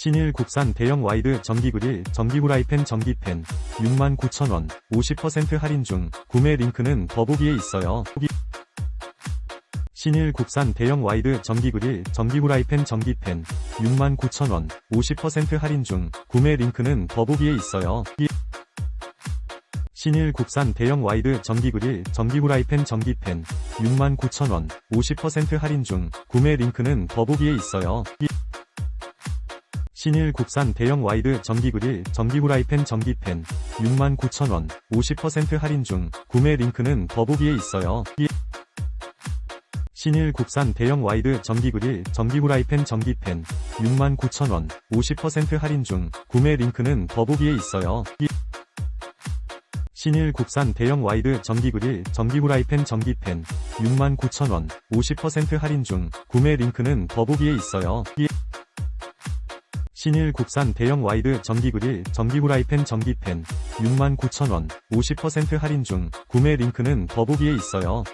신일 국산 대형 와이드 전기 그릴, 전기브라이팬 전기팬 69,000원 50% 할인 중 구매 링크는 더보기에 있어요. 신일 국산 대형 와이드 전기 그릴, 전기브라이팬 전기팬 69,000원 50% 할인 중 구매 링크는 더보기에 있어요. 신일 국산 대형 와이드 전기 그릴, 전기브라이팬 전기팬 69,000원 50% 할인 중 구매 링크는 더보기에 있어요. 신일 국산 대형 와이드 전기 그릴, 전기브라이팬 전기팬 69,000원 50% 할인 중 구매 링크는 더보기에 있어요. 신일 국산 대형 와이드 전기 그릴, 전기브라이팬 전기팬 69,000원 50% 할인 중 구매 링크는 더보기에 있어요. 신일 국산 대형 와이드 전기 그릴, 전기브라이팬 전기팬 69,000원 50% 할인 중 구매 링크는 더보기에 있어요. 신일 국산 대형 와이드 전기 그릴, 전기브라이팬 전기팬 69,000원 50% 할인 중 구매 링크는 더보기에 있어요.